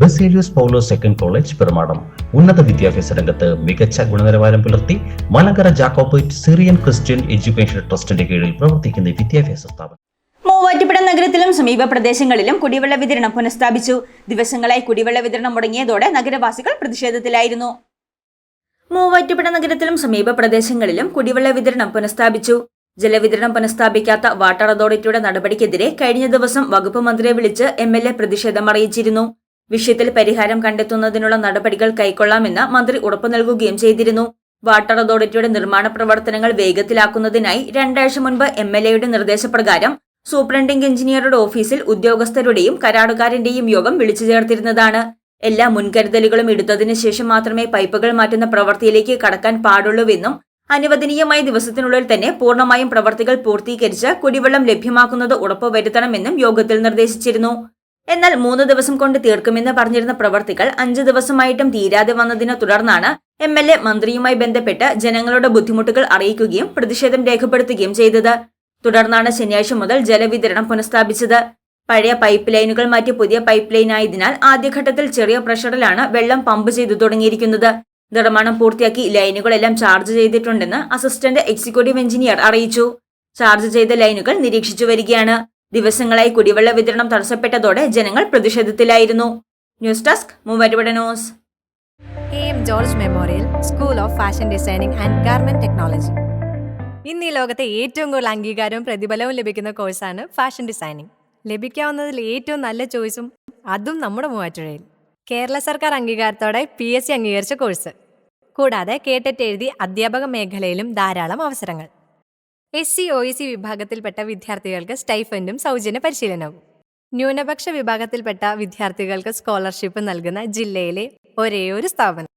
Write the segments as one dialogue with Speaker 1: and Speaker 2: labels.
Speaker 1: Baselios Paulose second college Perumadam ഉന്നത വിദ്യാഭ്യാസ രംഗത്ത് മികച്ച ഗുണനിലവാരം പുലർത്തി Malankara Jacobite Syrian Christian education ട്രസ്റ്റിന്റെ കീഴിൽ പ്രവർത്തിക്കുന്ന വിദ്യാഭ്യാസ സ്ഥാപനം.
Speaker 2: മൂവാറ്റുപുഴ നഗരത്തിലും സമീപ പ്രദേശങ്ങളിലും കുടിവെള്ള വിതരണം പുനഃസ്ഥാപിച്ചു. ദിവസങ്ങളായി കുടിവെള്ള വിതരണം മുടങ്ങിയതോടെ നഗരവാസികൾ പ്രതിഷേധത്തിലായിരുന്നു. മൂവാറ്റുപുഴ നഗരത്തിലും സമീപ പ്രദേശങ്ങളിലും കുടിവെള്ള വിതരണം പുനഃസ്ഥാപിച്ചു. ജലവിതരണം പുനഃസ്ഥാപിക്കാത്ത വാട്ടർ അതോറിറ്റിയുടെ നടപടിക്കെതിരെ കഴിഞ്ഞ ദിവസം വകുപ്പ് മന്ത്രിയെ വിളിച്ച് എം എൽ എ പ്രതിഷേധം അറിയിച്ചിരുന്നു. വിഷയത്തിൽ പരിഹാരം കണ്ടെത്തുന്നതിനുള്ള നടപടികൾ കൈക്കൊള്ളാമെന്ന് മന്ത്രി ഉറപ്പു നൽകുകയും ചെയ്തിരുന്നു. വാട്ടർ അതോറിറ്റിയുടെ നിർമ്മാണ പ്രവർത്തനങ്ങൾ വേഗത്തിലാക്കുന്നതിനായി രണ്ടാഴ്ച മുൻപ് എം എൽ എയുടെ നിർദ്ദേശപ്രകാരം സൂപ്രണ്ടിംഗ് എഞ്ചിനീയറുടെ ഓഫീസിൽ ഉദ്യോഗസ്ഥരുടെയും കരാറുകാരന്റെയും യോഗം വിളിച്ചു ചേർത്തിരുന്നതാണ്. എല്ലാ മുൻകരുതലുകളും എടുത്തതിനു ശേഷം മാത്രമേ പൈപ്പുകൾ മാറ്റുന്ന പ്രവൃത്തിയിലേക്ക് കടക്കാൻ പാടുള്ളൂവെന്നും അനുവദനീയമായ ദിവസത്തിനുള്ളിൽ തന്നെ പൂർണമായും പ്രവർത്തികൾ പൂർത്തീകരിച്ച് കുടിവെള്ളം ലഭ്യമാക്കുന്നത് ഉറപ്പുവരുത്തണമെന്നും യോഗത്തിൽ നിർദ്ദേശിച്ചിരുന്നു. എന്നാൽ മൂന്ന് ദിവസം കൊണ്ട് തീർക്കുമെന്ന് പറഞ്ഞിരുന്ന പ്രവർത്തികൾ അഞ്ചു ദിവസമായിട്ടും തീരാതെ വന്നതിനെ തുടർന്നാണ് എം എൽ എ മന്ത്രിയുമായി ബന്ധപ്പെട്ട് ജനങ്ങളുടെ ബുദ്ധിമുട്ടുകൾ അറിയിക്കുകയും പ്രതിഷേധം രേഖപ്പെടുത്തുകയും ചെയ്തത്. തുടർന്നാണ് ശനിയാഴ്ച മുതൽ ജലവിതരണം പുനഃസ്ഥാപിച്ചത്. പഴയ പൈപ്പ് ലൈനുകൾ മാറ്റി പുതിയ പൈപ്പ് ലൈൻ ആയതിനാൽ ആദ്യഘട്ടത്തിൽ ചെറിയ പ്രഷറിലാണ് വെള്ളം പമ്പ് ചെയ്തു തുടങ്ങിയിരിക്കുന്നത്. നിർമ്മാണം പൂർത്തിയാക്കി ലൈനുകളെല്ലാം ചാർജ് ചെയ്തിട്ടുണ്ടെന്ന് അസിസ്റ്റന്റ് എക്സിക്യൂട്ടീവ് എഞ്ചിനീയർ അറിയിച്ചു. ചാർജ് ചെയ്ത ലൈനുകൾ നിരീക്ഷിച്ചു വരികയാണ്. ദിവസങ്ങളായി കുടിവെള്ള വിതരണം തടസ്സപ്പെട്ടതോടെ ജനങ്ങൾ പ്രതിഷേധത്തിലായിരുന്നു. News desk Muvattupuzha news.
Speaker 3: A George memorial school of fashion designing and garment technology. ഇന്ന് ഈ ലോകത്തെ ഏറ്റവും കൂടുതൽ അംഗീകാരവും പ്രതിഫലവും ലഭിക്കുന്ന കോഴ്സാണ് ഫാഷൻ ഡിസൈനിങ് ലഭിക്കാവുന്നതിൽ ഏറ്റവും നല്ല ചോയ്സും അതും നമ്മുടെ മൂവാറ്റുഴയിൽ കേരള സർക്കാർ അംഗീകാരത്തോടെ പി എസ് സി അംഗീകരിച്ച കോഴ്സ്. കൂടാതെ കേട്ടിട്ട് എഴുതി അധ്യാപക മേഖലയിലും ധാരാളം അവസരങ്ങൾ. എസ് സി ഒ സി വിഭാഗത്തിൽപ്പെട്ട വിദ്യാർത്ഥികൾക്ക് സ്റ്റൈഫൻഡും സൗജന്യ പരിശീലനവും. ന്യൂനപക്ഷ വിഭാഗത്തിൽപ്പെട്ട വിദ്യാർത്ഥികൾക്ക് സ്കോളർഷിപ്പ് നൽകുന്ന ജില്ലയിലെ ഒരേയൊരു സ്ഥാപനം.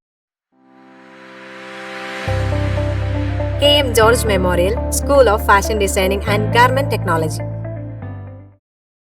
Speaker 3: K M George memorial school of fashion designing and garment technology